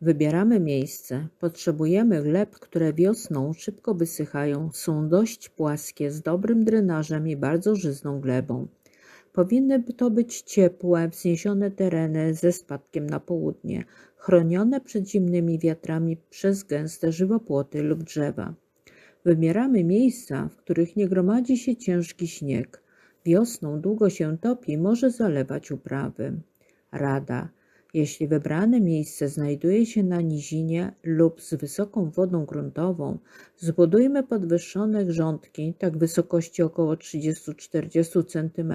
Wybieramy miejsce. Potrzebujemy gleb, które wiosną szybko wysychają, są dość płaskie, z dobrym drenażem i bardzo żyzną glebą. Powinny to być ciepłe, wzniesione tereny ze spadkiem na południe, chronione przed zimnymi wiatrami przez gęste żywopłoty lub drzewa. Wybieramy miejsca, w których nie gromadzi się ciężki śnieg. Wiosną długo się topi, może zalewać uprawy. Rada. Jeśli wybrane miejsce znajduje się na nizinie lub z wysoką wodą gruntową, zbudujmy podwyższone grządki, tak wysokości około 30-40 cm.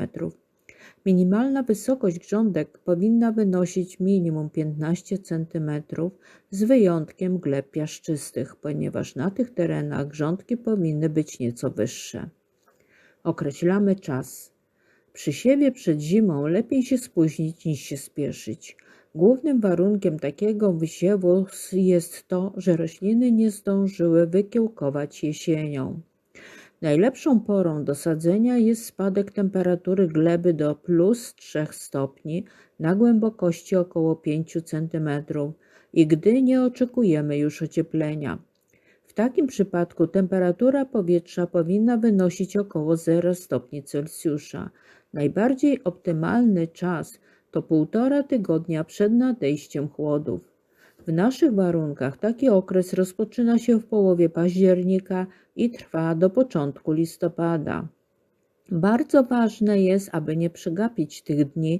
Minimalna wysokość grządek powinna wynosić minimum 15 cm, z wyjątkiem gleb piaszczystych, ponieważ na tych terenach grządki powinny być nieco wyższe. Określamy czas. Przy siewie przed zimą lepiej się spóźnić niż się spieszyć. Głównym warunkiem takiego wysiewu jest to, że rośliny nie zdążyły wykiełkować jesienią. Najlepszą porą do sadzenia jest spadek temperatury gleby do plus 3 stopni na głębokości około 5 cm i gdy nie oczekujemy już ocieplenia. W takim przypadku temperatura powietrza powinna wynosić około 0 stopni Celsjusza. Najbardziej optymalny czas to półtora tygodnia przed nadejściem chłodów. W naszych warunkach taki okres rozpoczyna się w połowie października i trwa do początku listopada. Bardzo ważne jest, aby nie przegapić tych dni.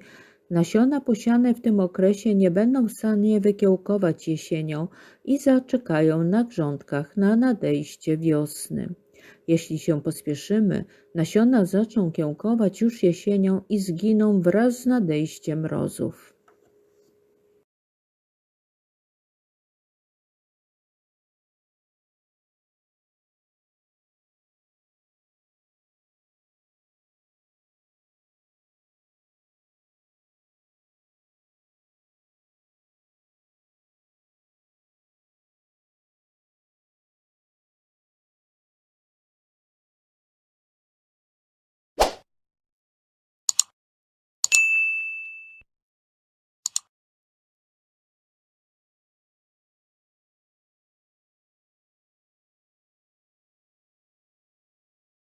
Nasiona posiane w tym okresie nie będą w stanie wykiełkować jesienią i zaczekają na grządkach na nadejście wiosny. Jeśli się pospieszymy, nasiona zaczną kiełkować już jesienią i zginą wraz z nadejściem mrozów.